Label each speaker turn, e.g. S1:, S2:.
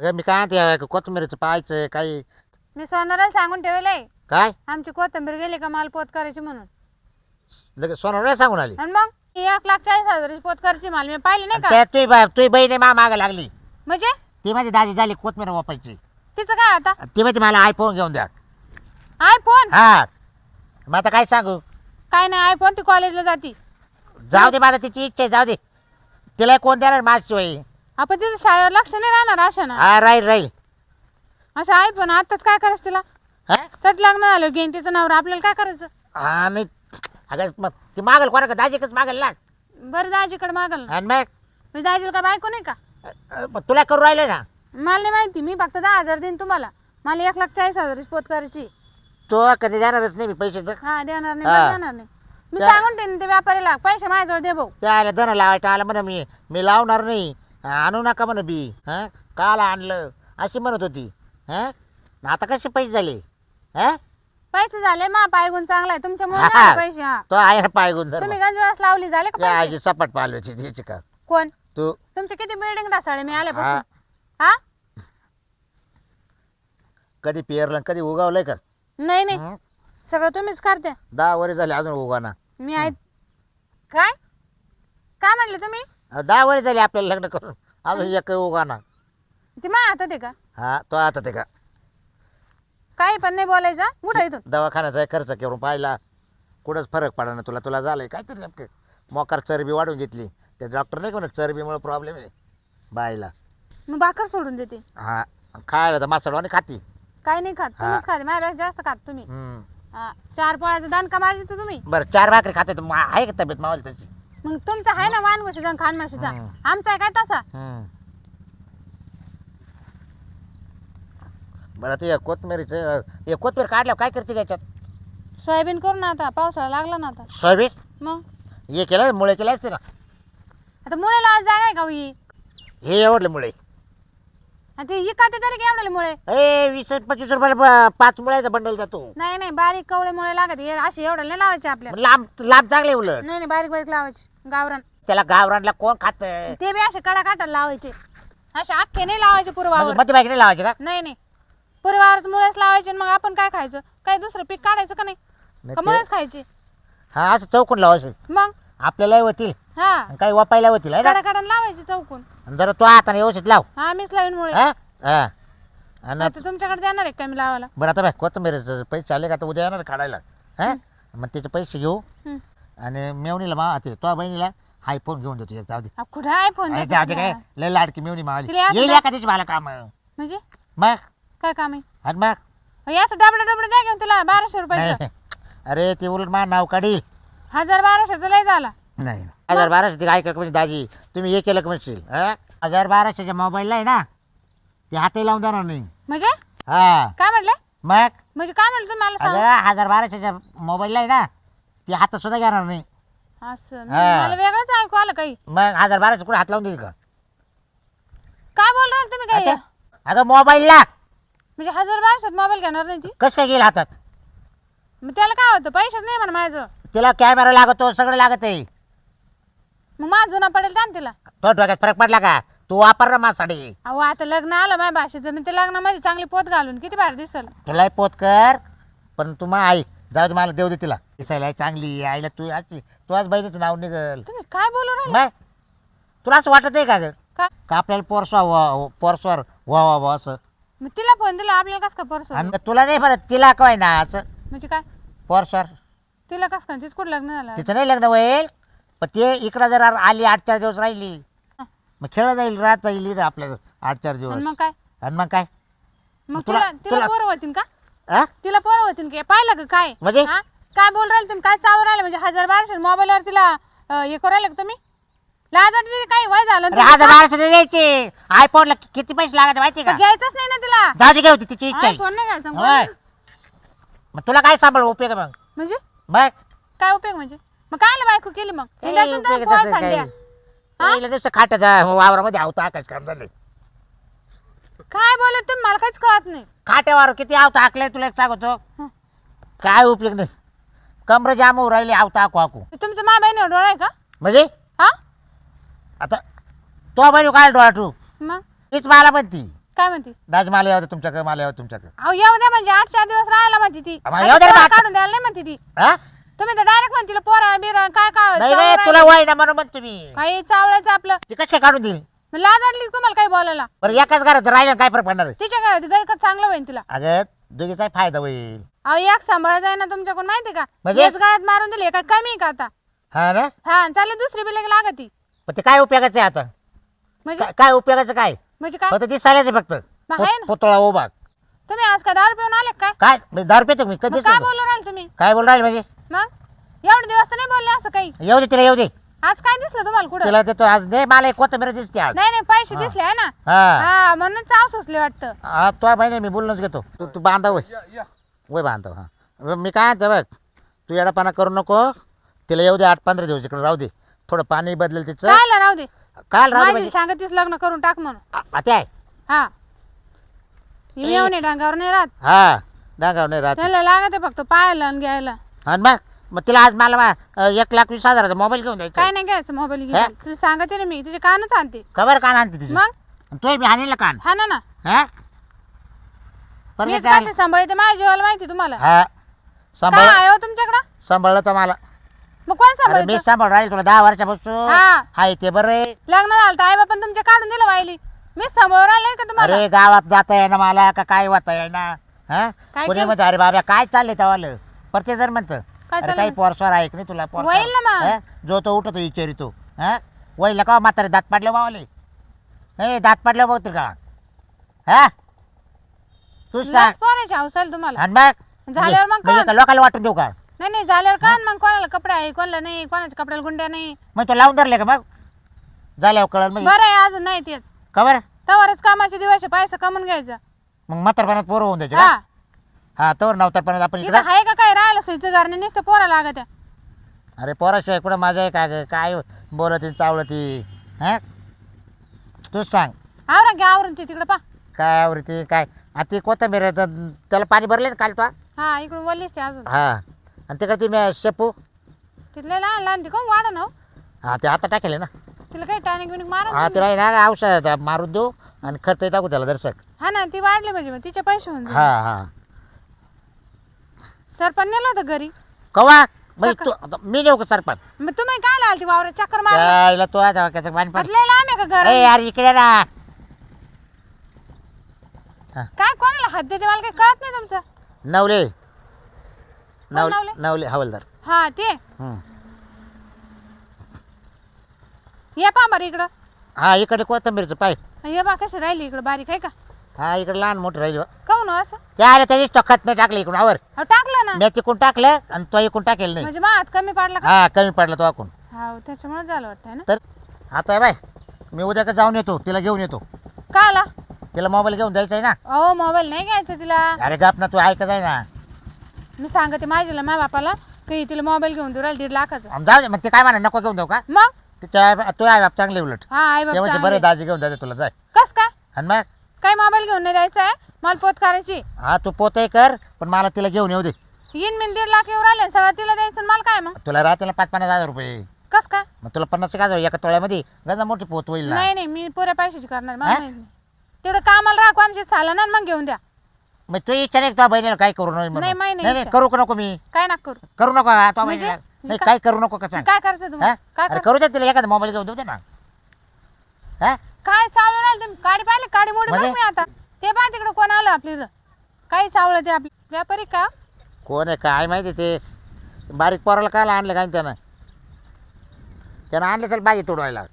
S1: अगं मी काय म्हणते कोथिंबीरचं पाहायचं काही
S2: मी सोनाराला सांगून ठेवलंय.
S1: काय?
S2: आमची कोथंबीर गेली का मला पोत करायची म्हणून?
S1: लगेच सांगून आली?
S2: आणि मग? ही एक लाख चाळीस हजाराची पोत करायची मला मी पाहिली नाही का?
S1: त्या तुझी बा तुझी बहीण मा मागं लागली.
S2: म्हणजे?
S1: ती माझी दाजी झाली कोथमीर वापायची
S2: तिचं काय आता?
S1: ती माहिती मला आयफोन घेऊन द्या.
S2: आयफोन
S1: हा. मग आता काय सांगू?
S2: काय नाही आयफोन ती कॉलेजला जाती.
S1: जाऊ दे मला तिची इच्छा आहे जाऊ दे. तिला कोण देणार माझशिवाय
S2: आपण तिचं शाळेवर लक्ष नाही राहणार अशा ना
S1: हा राहील राहील.
S2: असं आयफोन आताच काय करायचं तिला?
S1: हा?
S2: चट लग्न झालं घेईन तिचं नवरा. आपल्याला काय करायचं?
S1: हा नाही अगं मग ती मागल कोणा का दाजीकच मागल ना.
S2: बरं दाजीकडे मागल.
S1: आणि मग?
S2: मी दाजीला काय बायको नाही का?
S1: अ, मग तुला करू राहिलं ना.
S2: मला नाही माहिती. मी फक्त दहा हजार देईन तुम्हाला. मला एक लाख चाळीस हजाराची पोत करायची.
S1: तो कधी देणारच नाही मी पैसे तर.
S2: हा देणार नाही
S1: हा.
S2: देणार नाही. मी
S1: त्या-
S2: सांगून ठेवीन ते व्यापारीला पैसे माझ्याजवळ दे भाऊ.
S1: त्याला धन लावायचं आलं म्हणा मी. मी लावणार नाही. आणू नका म्हणा बी हां? काल आणलं अशी म्हणत होती हां? आता कसे पैसे झाले हां?
S2: पैसे झाले मा पायगुण चांगला आहे तुमच्यामुळे. नाही आले पैसे हा.
S1: तो आहे ना पाय गुंधर
S2: तुम्ही गंजवास लावली झाले का पैसे?
S1: आजी सपाट पालवायची त्याची का?
S2: कोण?
S1: तू.
S2: तुमचे किती बिल्डिंग ढासाळे मी
S1: हा
S2: आल्यापासून? हा.
S1: कधी पेरलं कधी उगावलंय का?
S2: नाही नाही.
S1: हं?
S2: सगळं तुम्हीच करते
S1: दहा वरे झाले अजून उगाना
S2: मी आहे. काय? काय म्हणले तुम्ही?
S1: दहा वरे झाले आपल्याला लग्न करून. अजून एक उगाना
S2: ते मा हातात आहे का?
S1: हा तो आता ते का?
S2: काही पण नाही बोलायचं उठा इथून.
S1: दवाखान्याचा खर्च करून पाहिला. कुठंच फरक पडा ना तुला. तुला झालंय काहीतरी नेमकं. मोकार चरबी वाढून घेतली. ते डॉक्टर नाही का म्हणत चरबीमुळे प्रॉब्लेम आहे. बायला
S2: मी भाकर सोडून देते.
S1: हा खायला तर मासडवानी खाती.
S2: काही नाही खात. तुम्हीच खाते. माझ्यापेक्षा जास्त खात तुम्ही.
S1: हम्म.
S2: हा, चार पोळ्याचं दान का मारते तर तुम्ही.
S1: बरं चार भाकरी खाते. तर मा- आहे का तब्येत मावली त्याची
S2: मग तुमचा आहे ना वान म्हशीचा आणि खान म्हशीचा. आमचा आहे काय तसा?
S1: हम्म. बरं ते कोथमिरीचं हे कोथमीर काढल्यावर काय करते त्याच्यात?
S2: सोयाबीन करू ना आता पावसाळा लागला ना आता.
S1: सोयाबीन?
S2: मग?
S1: हे केलं मुळे केले असते ना?
S2: आता मुळे लावायला जागा आहे का हो ही?
S1: हे एवढले मुळे.
S2: आणि ते इकाते तरी केवढले मुळे?
S1: ए वीस पंचवीस रुपयाला ब- पाच मुळ्याचा बंडल जातो
S2: नाही नाही बारीक कवळे मुळे लागत हे असे एवढे नाही लावायचे आपल्याला
S1: लांब लांब चांगले उलट.
S2: नाही नाही बारीक बारीक लावायचे. गावरान.
S1: त्याला गावरानला कोण खात?
S2: ते बी असे कडा काटाला लावायचे. असे अख्खे नाही लावायचे पूर्वावर.
S1: मती बाईक नाही लावायचे का?
S2: नाही नाही. पूर्वावर मुळेच लावायचे आणि मग आपण काय खायचं? काही दुसरं पीक काढायचं का नाही? का मुळेच खायचे?
S1: हा असं चौकून लावायचे.
S2: मग?
S1: आपल्याला होतील.
S2: हा.
S1: आणि काही वापायला होतील है ना?
S2: कडा काढा लावायचे चौकून.
S1: आणि जरा तो हाताने व्यवस्थित लाव.
S2: हा मीच लावीन मुळे.
S1: हा? हा. आणि
S2: आता तुमच्याकडे देणार आहे का मी लावायला?
S1: बरं आता बाय कोथंबीरचं पैसे चालले का आता उद्या येणार काढायला. हा? मग त्याचे पैसे घेऊ.
S2: हं.
S1: आणि मेवणीला मा ते तो बहिणीला हाय फोन घेऊन देतो. एक जाऊ दे.
S2: अहो, कुठं आहे फोन
S1: अरे जाऊ दे काय लय लाडकी मेवणी मावली.
S2: तिला
S1: येईल त्याची मला काम.
S2: म्हणजे?
S1: मग?
S2: काय काम आहे?
S1: आणि मग?
S2: अहो, याचं डबडे डबडे द्या घेऊन तुला बाराशे रुपयाचं.
S1: नाही. अरे ते उलट मा नाव काढील.
S2: हजार बाराशेचं लय झाला.
S1: नाही. हजार बाराशे ते काय म्हणजे दाजी? तुम्ही हे केलं का म्हणशील? हा? हजार बाराशेच्या मोबाईलला आहे ना? ते हातही लावून देणार नाही.
S2: म्हणजे?
S1: हा.
S2: काय म्हटले?
S1: मग?
S2: म्हणजे काय म्हटलं तुम्ही मला सांग?
S1: अगं हजार बाराशेच्या मोबाईलला आहे ना? ते हातात सुद्धा घेणार नाही.
S2: असं.
S1: हा.
S2: मला वेगळंच ऐकू आलं काही.
S1: मग हजार बाराशे कुठे हात लावून देईल का?
S2: काय बोल राहिले तुम्ही काही?
S1: आता? अगं मोबाईलला
S2: म्हणजे हजार बाराशेत मोबाईल घेणार नाही ती?
S1: कसं काय गेलं हातात?
S2: मग त्याला काय होतं? पैसेच नाही म्हणा माझं.
S1: तिला कॅमेरा लागतो सगळं लागत आहे
S2: मग माझा जुना पडेल का तिला.
S1: तो डोक्यात फरक पडला का? तू वापर ना माझ्यासाठी.
S2: अहो आता लग्न आलं माझ्या भाषेचं मी ते लग्नामध्ये चांगली पोत घालून किती भारी दिसल.
S1: तुलाही पोत कर पण तू मग आई जाऊ दे मला देऊ दे तिला. दिसायला चांगली आईला तू आजची तू आज बहिणीचं नाव निघल.
S2: तुम्ही काय बोलू राहिले?
S1: मग? तुला असं वाटत आहे का ग?
S2: काय
S1: का आपल्याला पोरसवा व्हा पोरसवर व्हावा व्हा असं?
S2: मग तिला फोन दिला आपल्याला कस का परस
S1: आणि मग तुला नाही म्हणत तिला काय ना असं?
S2: म्हणजे काय?
S1: पोरसवर
S2: तिला कस काय? तिचं कुठं लग्न झालं?
S1: तिचं नाही लग्न होईल पण ते इकडं जर आली आठ चार दिवस राहिली. मग खेळ जाईल राहत जाईल इथं आपलं आठ चार
S2: आणि
S1: दिवस.
S2: मग काय?
S1: आणि मग काय?
S2: मग
S1: तुला-
S2: तिला तिला
S1: तुला-
S2: होतीन का?
S1: हा?
S2: तिला पोरं होतीन का पाहिलं का काय?
S1: म्हणजे?
S2: हा? काय बोल राहिले तुम्ही? काय चावर राहिले? म्हणजे हजार बाराशे मोबाईलवर तिला अं, हे करू राहिले का तुम्ही? लाज वाटते काही वय झालं
S1: अरे
S2: ना
S1: हजार? बाराशे नाही द्यायचे आयफोनला किती पैसे लागायचे माहिती का?
S2: घ्यायचंच नाही ना तिला.
S1: जाऊ दे घेऊ तिची इच्छा आहे.
S2: फोन नाही घ्यायचा
S1: होय. मग तुला काय सांभाळ? उपयोग आहे मग.
S2: म्हणजे?
S1: बघ
S2: काय उपयोग म्हणजे? मग काय बायको केली मग?
S1: काही
S2: इंडाचं तर
S1: उपयोग
S2: पोळा
S1: तसं काही. पहिलं नुसतं खाटाचा वावरामध्ये आवता आकाश काम झाले
S2: काय बोलत तुम्ही? मला काहीच कळत नाही.
S1: खाट्यावर किती आवता हाकले तुला एक सांगतो.
S2: हं.
S1: काय उपयोग नाही. कमर जाम होऊ राहिली आवता हाकू हाकू.
S2: तुमचं मा बहिणी डोळा आहे का?
S1: म्हणजे?
S2: हा?
S1: आता तो बहिणी काय डोळा ठू
S2: मग?
S1: तीच मला म्हणती.
S2: काय म्हणते?
S1: दाज मला यावं तुमच्याकडे मला यावं तुमच्याकडे.
S2: अहो येऊ द्या म्हणजे आठ चार दिवस राहायला म्हणते ती.
S1: अबा,
S2: आणि
S1: येऊ द्या रे
S2: पोरं
S1: बा.
S2: काढून द्यायला नाही म्हणते ती.
S1: हा?
S2: तुम्ही तर डायरेक्ट म्हणते पोरा बिरा काय काय
S1: नाही
S2: चावलं
S1: रे तुला
S2: राहिलं.
S1: वय ना म्हणून म्हणतो मी.
S2: काही चावल्याचं आपलं.
S1: ती कशी काय काढून देईल?
S2: मग लाज वाटली तुम्हाला काही बोलायला?
S1: बरं एकाच घरात राहिलं काय फरक पडणार आहे?
S2: तिच्या काय घर का चांगलं होईल तिला.
S1: अगं दोघीचाही फायदा होईल.
S2: अहो एक सांभाळ जाय ना तुमच्याकडून माहिती का?
S1: म्हणजे?
S2: हेच गळ्यात मारून दिले काय कमी आहे का आता?
S1: हा ना?
S2: हा चालेल दुसरी बिलेग लागत. ती
S1: पण ते काय उपयोगाचं आहे आता?
S2: म्हणजे?
S1: का- काय उपयोगाचं काय?
S2: म्हणजे काय?
S1: फक्त ती चालायचं फक्त.
S2: मग आहे
S1: पु-. पुतळा उभा.
S2: तुम्ही आज का दारू पिऊन आले का काय?
S1: काय? दारू पितो मी
S2: मग
S1: कधीच
S2: काय
S1: नव्हतो.
S2: बोलू राहिले तुम्ही?
S1: काय बोल राहील म्हणजे?
S2: मग? एवढे दिवस तर नाही बोलले असं काही?
S1: येऊ दे तिला येऊ दे.
S2: आज काय दिसलं तुम्हाला कुठं?
S1: तिला देतो आज. दे मला एक कोथंबीर दिसते आज.
S2: नाही नाही पैसे
S1: हा.
S2: दिसले आहे ना?
S1: हा.
S2: हा म्हणून चाव सुचले वाटतं.
S1: हा तो बहिणी मी बोलूनच घेतो. तू तू बांधव वय. वय बांधव हा. मी काय म्हणतो बघ तू येडापाना करू नको. तिला येऊ दे आठ पंधरा दिवस इकडे राहू दे. थोडं पाणी बदलेल तिचं.
S2: चालेल राहू दे.
S1: काल राहू दे
S2: माझी
S1: म्हणजे.
S2: सांगतीस लग्न करून टाक म्हणून.
S1: आ- आता आहे.
S2: हा. ही येऊ नये डांगावर नाही राहत.
S1: हा डागाव नाही राहत.
S2: त्याला लागत आहे फक्त पाहायला आणि घ्यायला.
S1: आणि मग? मग तिला आज मला मा- अं, एक लाख वीस हजाराचा मोबाईल घेऊन
S2: काय
S1: द्यायचा
S2: नाही घ्यायचं मोबाईल? घ्यायला तुला सांगते ना मी तुझे कानच आणते.
S1: खबर कान आणते तिची?
S2: मग?
S1: तू मी आणला कान.
S2: हा ना.
S1: हा? परत काय?
S2: सांभाळते? माझ्या जीवाला माहिती तुम्हाला.
S1: हा?
S2: काय
S1: सांभाळ
S2: आहे हो तुमच्याकडं?
S1: सांभाळलं तर मला.
S2: मग कोण
S1: अरे मी
S2: सांभाळत
S1: सांभाळ राहील तुला दहा वर्षापासून.
S2: हा.
S1: हाय ते बरं आहे.
S2: लग्न झालं तर आई बापन तुमच्या काढून दिलं वाहिली मीच समोर आले का तुम्हाला?
S1: अरे गावात जाता येईना मला का काय वाता येईना? हा?
S2: काय
S1: कोणी
S2: केलं?
S1: म्हणतं अरे बाबा काय चाललंय तेव्हा प्रत्येक जण म्हणतं.
S2: काय
S1: अरे
S2: चाललंय?
S1: काही पोरसवर आहे की नाही तुला? पोरसवर?
S2: होईल ना मग.
S1: हा? जो तो उठतो विचारितो हा? वहिला का म्हातारे दात पाडले मावले? नाही दात पाडले बहुते का? हा? तू सांग.
S2: लाज पोरायची हौसाल तुम्हाला.
S1: आणि मग?
S2: झाल्यावर मग
S1: म्हणजे- म्हणजे. का लोकांना वाटून देऊ का?
S2: नाही नाही झाल्यावर का मग कोणाला कपडे आहे कोणाला नाही कोणाच्या कपड्याला गुंड्या नाही.
S1: मग तो लावून धरले का मग? झाल्यावर कळलं म्हणजे
S2: बरं आहे अजून नाही तेच.
S1: खबर
S2: तवरच कामाचे दिवस पैसा कमवून घ्यायचा.
S1: मग म्हातारपणात पोरं होऊन द्यायचे का? हा. तवर नवतारपणात आपण
S2: इथं
S1: इकडं
S2: आहे का काय? राहिलं सोयीचं घरने नुसतं पोरा लागत.
S1: अरे पोराशिवाय कुठं माझ्या आहे का ग? काय बोलती चावलती. हा? तूच सांग.
S2: आवरा घ्या आवरून ते तिकडे पा.
S1: काय आवडती काय? ती कोथंबीर आहे तर त्याला पाणी भरले ना काल तो?
S2: हा इकडून वल्लीच ते अजून.
S1: हा. आणि तिकडे ती मी शेपू?
S2: तिथले लहान लहान ती कोण वाढ ना हो.
S1: हा ते आता टाकेल ना.
S2: तिला काही टानिक बिनिक मारा
S1: हा तिला आहे ना औषध मारून देऊ आणि खर्च टाकू त्याला दर्शक
S2: हा ना ती वाढली म्हणजे मग तिचे पैसे होऊन
S1: हा हा.
S2: सरपण नेलं होतं घरी.
S1: कवा? तू आता मी नेऊ का सरपंच?
S2: मग तुम्ही काय लाल ती वावर चक्कर मार
S1: त्याला तो आता पाणी
S2: का घर
S1: यार इकडे ना.
S2: काय कोणाला हात देते? मला काही कळत नाही तुमचं.
S1: नवले.
S2: नवले?
S1: नवले? नवले हवलदार.
S2: हा ते.
S1: हं.
S2: ये पा बरं इकडं.
S1: हा इकडे कोथंबीरचं पाय.
S2: ये बा कशी राहिली इकडं? बारीक आहे का?
S1: हा इकडे लहान मोठं राहिली.
S2: काऊन हो असं?
S1: त्या आल्या त्याच्याच तो खत नाही टाकलं इकडून आवर.
S2: अहो टाकलं ना.
S1: मी तिकडून टाकलं आणि तो इकडून टाकेल नाही.
S2: म्हणजे मग हात कमी पाडला का?
S1: हा कमी पडला तो आकून.
S2: हा त्याच्यामुळे झालं वाटतंय ना.
S1: तर आता आहे बाय मी उद्या का जाऊन येतो तिला घेऊन येतो.
S2: का आला
S1: तिला मोबाईल घेऊन द्यायचा आहे ना.
S2: अहो मोबाईल नाही घ्यायचा तिला.
S1: अरे गप ना तू ऐकत आहे ना.
S2: मी सांगते माझ्याला माझ्या बापाला की तिला मोबाईल घेऊन देऊ राहिला दीड लाखाचा.
S1: जाऊ दे मग ते काय म्हणा नको घेऊन देऊ का?
S2: मग?
S1: तिच्या तू आहे बाप चांगले उलट.
S2: हा आई
S1: ते म्हणजे बरे दाजी घेऊन जाते तुला जाय.
S2: कस काय?
S1: आणि मग?
S2: काय मोबाईल घेऊन नाही द्यायचा आहे? मला पोत करायची.
S1: हा तू पोते कर पण मला तिला घेऊन येऊ दे.
S2: येईन मी दीड लाख येऊ राहिले सगळं तिला द्यायचं आणि मला काय मग?
S1: तुला राहते ना पाच पन्नास हजार रुपये.
S2: कस काय?
S1: मग तुला पन्नास एक हजार एका तोळ्यामध्ये गंजा मोठी पोत होईल ना.
S2: नाही नाही मी पुऱ्या पैशाची करणार मला
S1: हा?
S2: माहीत नाही. तेवढं कामाला राहा कोणाची चाला ना मग घेऊन द्या.
S1: मग तू इच्छा नाही तुझ्या बहिणीला काय करू नये म्हणून?
S2: नाही, नाही
S1: नाही नाही,
S2: इच्छा.
S1: करू का नको मी?
S2: काय नका करू.
S1: करू नको हा, तुझ्या
S2: म्हणजे?
S1: बहिणीला. नाही काय करू नको का सांग?
S2: काय करायचं
S1: हा?
S2: तुम्हाला काय
S1: अरे
S2: कर-
S1: करू दे तिला एखादा मोबाईल घेऊन देऊ दे ना. हा?
S2: काय चावलं राहिलं तुम्ही? गाडी पाहिली गाडी मोडी
S1: म्हणजे?
S2: बघ मी आता. ते पहा तिकडे कोण आलं आपली. काही चावलं ते आपली. व्यापारी का?
S1: कोण आहे? काय माहिती ते? बारीक पोराला काय आणलं काय त्यानं? त्यानं आणलं त्याला भाजी तोडवायला.